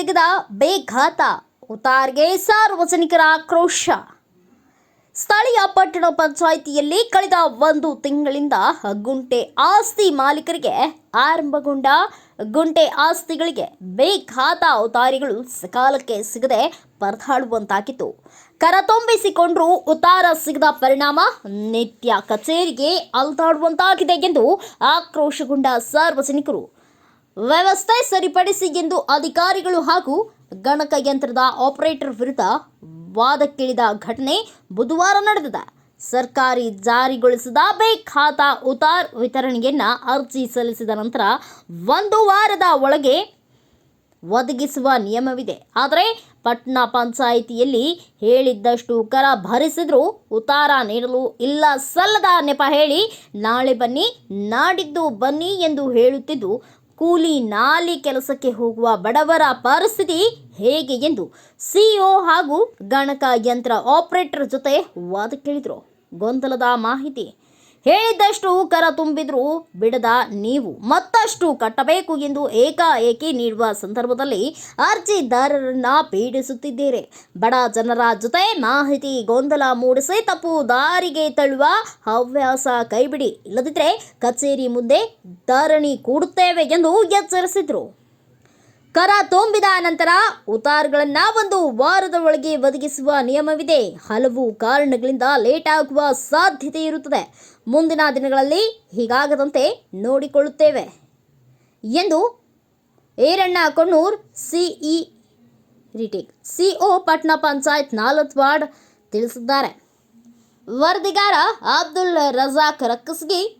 ಸಿಗದ ಬೇಘಾತ, ಉತಾರ್ಗೆ ಸಾರ್ವಜನಿಕರ ಆಕ್ರೋಶ. ಸ್ಥಳೀಯ ಪಟ್ಟಣ ಪಂಚಾಯಿತಿಯಲ್ಲಿ ಕಳೆದ ಒಂದು ತಿಂಗಳಿಂದ ಗುಂಟೆ ಆಸ್ತಿ ಮಾಲೀಕರಿಗೆ ಆರಂಭಗೊಂಡ ಗುಂಟೆ ಆಸ್ತಿಗಳಿಗೆ ಬೇಘಾತ ಉತಾರಿಗಳು ಸಕಾಲಕ್ಕೆ ಸಿಗದೆ ಪರದಾಡುವಂತಾಗಿತ್ತು. ಕರತೊಂಬಿಸಿಕೊಂಡು ಉತ್ತಾರ ಸಿಗದ ಪರಿಣಾಮ ನಿತ್ಯ ಕಚೇರಿಗೆ ಅಲ್ದಾಡುವಂತಾಗಿದೆ ಎಂದು ಆಕ್ರೋಶಗೊಂಡ ಸಾರ್ವಜನಿಕರು ವ್ಯವಸ್ಥೆ ಸರಿಪಡಿಸಿ ಎಂದು ಅಧಿಕಾರಿಗಳು ಹಾಗೂ ಗಣಕಯಂತ್ರದ ಆಪರೇಟರ್ ವಿರುದ್ಧ ವಾದಕ್ಕಿಳಿದ ಘಟನೆ ಬುಧವಾರ ನಡೆದಿದೆ. ಸರ್ಕಾರಿ ಜಾರಿಗೊಳಿಸಿದ ಬೇ ಖಾತಾ ಉತಾರ್ ವಿತರಣೆಯನ್ನ ಅರ್ಜಿ ಸಲ್ಲಿಸಿದ ನಂತರ ಒಂದು ವಾರದ ಒಳಗೆ ಒದಗಿಸುವ ನಿಯಮವಿದೆ. ಆದರೆ ಪಟ್ನಾ ಪಂಚಾಯಿತಿಯಲ್ಲಿ ಹೇಳಿದ್ದಷ್ಟು ಕರ ಭರಿಸಿದರೂ ಉತಾರ ನೀಡಲು ಇಲ್ಲ ಸಲ್ಲದ ನೆಪ ಹೇಳಿ ನಾಳೆ ಬನ್ನಿ, ನಾಡಿದ್ದು ಬನ್ನಿ ಎಂದು ಹೇಳುತ್ತಿದ್ದು ಕೂಲಿ ನಾಲಿ ಕೆಲಸಕ್ಕೆ ಹೋಗುವ ಬಡವರ ಪರಿಸ್ಥಿತಿ ಹೇಗೆ ಎಂದು ಸಿಇಒ ಹಾಗೂ ಗಣಕ ಯಂತ್ರ ಆಪರೇಟರ್ ಜೊತೆ ವಾದ ಕೇಳಿದರು. ಗೊಂದಲದ ಮಾಹಿತಿ. ಹೇಳಿದ್ದಷ್ಟು ಕರ ತುಂಬಿದ್ರು ಬಿಡದ ನೀವು. ಮತ್ತಷ್ಟು ಕಟ್ಟಬೇಕು ಎಂದು ಏಕಾಏಕಿ ನೀಡುವ ಸಂದರ್ಭದಲ್ಲಿ ಅರ್ಜಿದಾರರನ್ನ ಪೀಡಿಸುತ್ತಿದ್ದೀರಿ. ಬಡ ಜನರ ಜೊತೆ ಮಾಹಿತಿ ಗೊಂದಲ ಮೂಡಿಸಿ ತಪ್ಪು ದಾರಿಗೆ ತಳ್ಳುವ ಹವ್ಯಾಸ ಕೈಬಿಡಿ. ಇಲ್ಲದಿದ್ದರೆ ಕಚೇರಿ ಮುಂದೆ ಧರಣಿ ಕೂಡುತ್ತೇವೆ ಎಂದು ಎಚ್ಚರಿಸಿದರು. ಕರ ತುಂಬಿದ ನಂತರ ಉತಾರ್ಗಳನ್ನ ಒಂದು ವಾರದ ಒಳಗೆ ಒದಗಿಸುವ ನಿಯಮವಿದೆ. ಹಲವು ಕಾರಣಗಳಿಂದ ಲೇಟ್ ಆಗುವ ಸಾಧ್ಯತೆ ಇರುತ್ತದೆ. ಮುಂದಿನ ದಿನಗಳಲ್ಲಿ ಹೀಗಾಗದಂತೆ ನೋಡಿಕೊಳ್ಳುತ್ತೇವೆ. ಎಂದು Eranna Konnur CE retake CO Patna panchayat Nalatwad ತಿಳಿಸಿದ್ದಾರೆ. ವರದಿಗಾರ ಅಬ್ದುಲ್ ರಜಾಕ್ ರಕ್ಕಸ್ಗಿ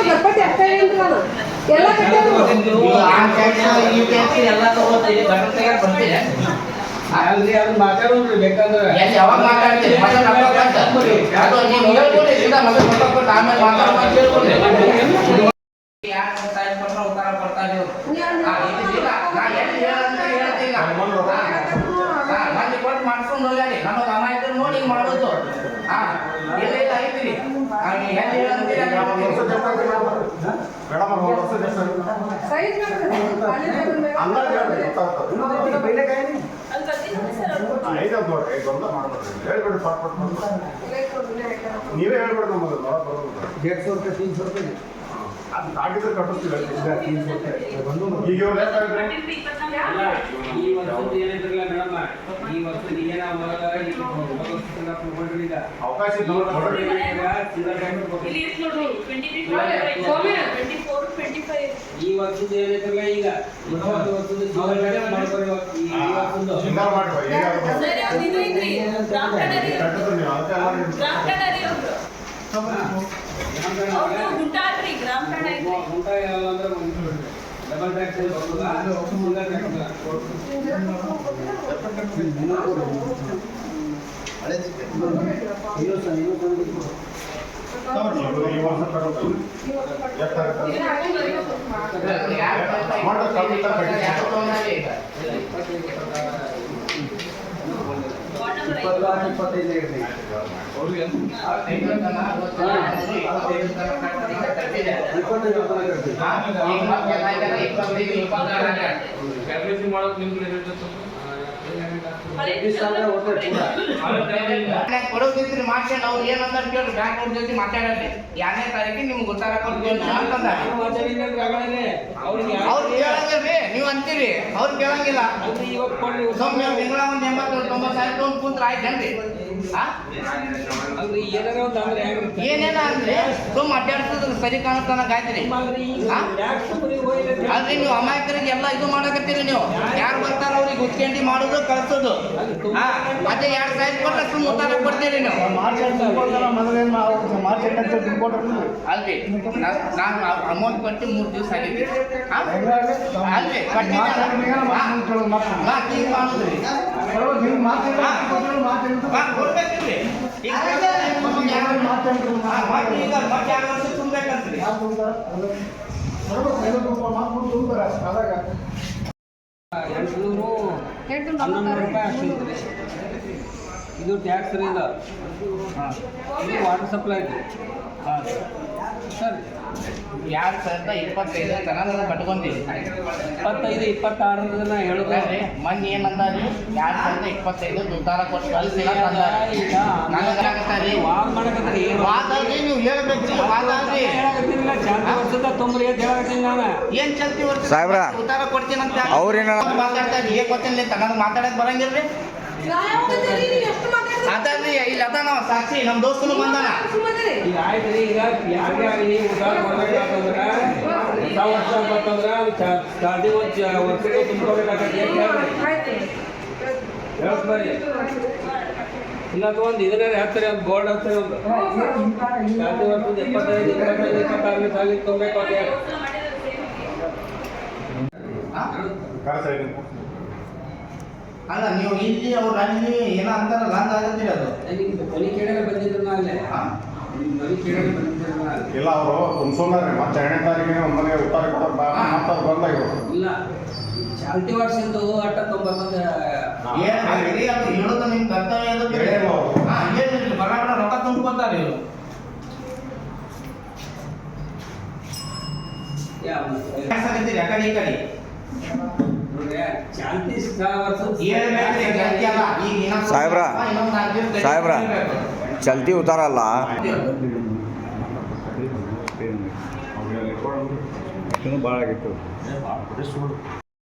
ಎಲ್ಲ ಅಷ್ಟೇ ಏನ್ರಿ ನಾನು ಎಲ್ಲ ಕಟ್ಟೋದು ಬೇಕಾದ್ರೆ ಯಾವಾಗ ಮಾತಾಡ್ತೀರಿ ಹೋಗ್ಯಾರಿ. ನಮಗೆ ಮಾಡೋದು ಹಾ ಇಲ್ಲ ಐತ್ರಿ ನೀವೇ ಹೇಳ್ಬೇಡ್ರಿ ನಮಗೆ ಎರಡು ಸಾವಿರ ತೀನ್ ಸಾವಿರ ಅದು ತಾಕಿದ್ರೆ ಕಟ್ಟಿಸ್ತೀವಿ ಈಗ ಇವ್ರು ಆಗಿದ್ರೆ ಈ ವರ್ಷದ ಏನಿದ್ರಲ್ಲ ಮೇಡಮ್ ಈ ವರ್ಷದ ಏನ ತಗೊಂಡ್ರಿಲ್ಲ ಅವಕಾಶ ಕೊಡ್ರಿ. ಈ ಏನಿದ್ರಲ್ಲ ಈಗ ಮಾಡ್ಕೊಳ್ಳಿ ಈ ವರ್ಷದ್ದು ಶೃಂಗಾರ ಮಾಡಿ ಬಾ, ಈಗ ಕಟ್ಟಿದ್ರೆ ನೀವು ಅದಕ್ಕೆ ಎಲ್ಲ ಊಟ ಯಾವ ಅಂದ್ರೆ ಡಬಲ್ ಟ್ಯಾಕ್ಸ್ ಬರ್ತದ ಸಿಂಗಲ್ ಟ್ಯಾಕ್ಸ್ ಇನ್ನೂ ಸಹ ಇನ್ನೂ ತಂದು ಇವ್ರು ಈ ವರ್ಷ ಕಟ್ಟೋದು. ಎಷ್ಟಾಗುತ್ತೆ? ಯಾರ್ ಕೊಡ್ತಾರೆ? ಅಮೌಂಟ್ ಕಮ್ಮಿ ಇತ್ತ ಕಟ್ಟಿ. ಯಾರ್ ತಗೊಂಡಾರಿ ಈಗ? ಇಪ್ಪತ್ತಾರು ಇಪ್ಪತ್ತೈದು ಇರ್ತೈತೆ ಕೊಡೋದಿದ್ರಿ ಮಾಡ್ಕೊಂಡು ಅವ್ರು ಏನಂತ ಕೇಳಿ ಬ್ಯಾಂಕ್ ಅವ್ರ ಜೊತೆ ಮಾತಾಡಲಿ ಯಾರನೇ ತಾರೀಕಿಗೆ ನಿಮ್ಗೆ ಗೊತ್ತಾರ ಅವ್ರು ಕೇಳಂಗಿಲ್ರಿ ನೀವು ಅಂತೀರಿ ಅವ್ರು ಕೇಳಂಗಿಲ್ಲ ಅಲ್ರಿ ಇವಾಗ ಕೊಡ್ರಿ ಸುಮ್ಮನೆ ತಿಂಗಳ ಒಂದು ಎಂಬತ್ತು ತೊಂಬತ್ತು ಸಾವಿರ ತೊಗೊಂಡು ಕುಂತ್ರ ಆಯ್ತೇನ್ರಿ? ಏನೇನ ಅಂದ್ರೆ ಸುಮ್ಮ ಅಡ್ಡಾಡ್ಸೋದು ಸರಿ ಕಾಣುತ್ತಾನ ಗಾಯ್ತ್ರಿ. ಅಲ್ರಿ ನೀವು ಅಮಾಯಕರಿಗೆ ಎಲ್ಲ ಇದು ಮಾಡಕತ್ತೀರಿ ನೀವು. ಯಾರು ಬರ್ತಾರ ಅವ್ರಿಗೆ ಗುಚ್ಕಂಡಿ ಮಾಡೋದು ಕಳ್ಸೋದು. ಮತ್ತೆ ಅದೇ ಎರಡು ಸಾವಿರ ಕೊಟ್ರೆ ಸುಮ್ಮ ಉತ್ತಾರ ಕೊಡ್ತೀರಿ ನೀವು. ಅಲ್ರಿ. ನಾ- ನಾನು ಅಮೌಂಟ್ ಕೊಟ್ಟು ಮೂರು ದಿವಸ ಆಗಿದೆ ಹಾ? ಹೆಂಗಾಗಿ? ಅಲ್ರಿ. ಕಟ್ಟಿ ಮಾರ್ಚ್ ಎಂಟನಿಗೆ ಮಾರ್ಚ್ ಎಂಟು ಕೇಳೋದು ಮಾತ್ರ. ಮಾತು ಹಿಂಗ್ ಮಾಡುದ್ರಿ ಬರೋದು ನೀವು ಮಾರ್ಚ್ ಎಂಟು ಕೊಟ್ಟರು ಮಾರ್ಚ್ ಎಂಟು ಹಾ, ಕೊಡ್ಬೇಕಿಲ್ರಿ ಈಗ ನಮಗೆ ಯಾರು- ಮಾರ್ಚ್ ಎಂಟು ಹಾ, ಮತ್ತೆ ಈಗ ಮತ್ತೆ ಎರಡು ವರ್ಷ ತುಂಬೇಕಂತ್ರಿ ಯಾರು ತುಂಬ್ತಾರೆ? ಅದು ಬರೋದು ಐವತ್ತು ರೂಪಾಯಿ ಮಾರ್ಚ್ ಮುಂದೆ ಅದಾಗ ಎಂಟು ಹನ್ನೊಂದು ರೂಪಾಯಿ ಐತ್ರಿ ಇದು ಟ್ಯಾಕ್ಸ್ ರೀ ಇದು ಇದು ವಾಟರ್ ಸಪ್ಲೈ ಐತಿ ಸರ್. ಎರಡು ಸಾವಿರದ ಇಪ್ಪತ್ತೈದು ತನಕ ನಾನು ಕಟ್ಕೊಂತೀನಿ ಇಪ್ಪತ್ತೈದು ಇಪ್ಪತ್ತಾರು ಹೇಳುದು. ಅಲ್ರಿ ಮೊನ್ನೆ ಏನಂದಾರಿ ಎರಡು ಸಾವಿರದ ಇಪ್ಪತ್ತೈದು ದುಡ್ಡಾರ ಕೊಟ್ಟು ಕಳಿಸಿಲ್ಲ ಅಂದಾರಿ ವಾದ್ ಮಾಡಕತ್ತೀರಿ ವಾದ ಅಲ್ರಿ ನೀವು ಹೇಳ್ಬೇಕ್ರಿ ವಾದಲ್ಲಿ ಅಲ್ರಿ ಹೇಳಕತ್ತೀನಿಲ್ಲ ಚಾಂತಿ ವರ್ಷದ ತೊಂಬರಿ ಅಂತ ಹೇಳಕತ್ತೀನಿ ನಾನು. ಏನ್ ಚಲ್ತಿ ವರ್ಷ ಸಾಹೇಬ್ರ, ಉತ್ತಾರ ಕೊಡ್ತೀನಿ ಅಂತ ಅವ್ರೇನ- ಮಾತಾಡ್ತಾರೆ ಏನು ಗೊತ್ತಿಲ್ಲ ಮಾತಾಡಕ್ಕೆ ಬರಂಗಿಲ್ಲ ಬರಂಗಿಲ್ರಿ? ಅದಲ್ರಿ ಇಲ್ಲಿ ಅದ ನಾವು ಸಾಕ್ಷಿ ನಮ್ ದೋಸ್ತನು ಬಂದಾನ ಈಗ ಆಯ್ತು ರೀ ಈಗ ಯಾರಿಗೆ ಆಗಲಿ ಉದಾರ ಬರ್ಬೇಕಾತಂದ್ರ ಹೊಸ ವರ್ಷ ಬರ್ತಂದ್ರ ಸ್ಟಾರ್ಟಿಂಗ್ ಒಂದು ವರ್ಷಕ್ಕೆ ತುಂಬ್ಕೋಬೇಕಾಗತ್ತೆ ಹೇಳ್ತ ಬರ್ರಿ ಇಲ್ಲ ಒಂದು ಇದನ್ನ ಹೇಳ್ತಾರೆ ಒಂದು ಗೋಲ್ಡ್ ಹತ್ತಿರ ಒಂದು ಸ್ಟಾರ್ಟಿಂಗ್ ವರ್ಷದ ಎಪ್ಪತ್ತೈದು ಇಪ್ಪತ್ತೈದು ಇಪ್ಪತ್ತಾರನೇ ಸಾಲಿಗೆ ಅಂತ ಹೇಳಿ ಇದೆ. ಅಲ್ಲ ನೀವು ಇಲ್ಲಿ ಅವ್ರು ಅಲ್ಲಿ ಏನೋ ಅಂತಾರಲ್ಲ ಹಂಗಾಗತ್ತೀರಿ ಅದು. ನಿಮ್ಗೆ ಮನೆ ಕೇಳಕ್ಕೆ ಬಂದಿದ್ರು ಅಲ್ಲೇ? ಮನೆ ಇಲ್ಲ ಅವರು ತುಂಬಿಸೋದಾರೆ ಮತ್ತೆ ಎರಡನೇ ತಾರೀಕಿನ ಒಂದು ಮನೆ ಉತ್ತರ ಕೊಟ್ಟು ಬಂದಾಗ ಇಲ್ಲ ಚಾಲ್ತಿ ವರ್ಷದ್ದು ಅಟ್ಟ ತೊಂಬತ್ತೊಂದು ಏನ್ ಹಾಕ್ರಿ ಅದು ಹೇಳೋದು ನಿಮ್ ಕರ್ತವ್ಯ ಅದು ಬೇರೆ. ಹೇಳೋ. ಹಾ ಹೇಳಿದ್ರಿ ಬಡ ಬಡ ರೊಕ್ಕ ತುಂಬ್ಕೊತಾರೆ ಇವ್ರು. ಯಾವ ಆ ಕಡೆ ಈ ಕಡೆ ನೋಡ್ರಿ ಚಾಲ್ತಿ ವರ್ಷದ ಹೇಳ್ಬೇಕ್ರಿ ಜಾಸ್ತಿ ಅಲ್ಲ ಈಗ ಇನ್ನೊಂದ್ ಸ್ವಲ್ಪ ಸಾಹೇಬ್ರ, ಸಾಹೇಬ್ರ. ಚಲ್ತಿ ಉತ್ತಾರ ಅಲ್ಲ ಭಾಳ ಆಗಿತ್ತು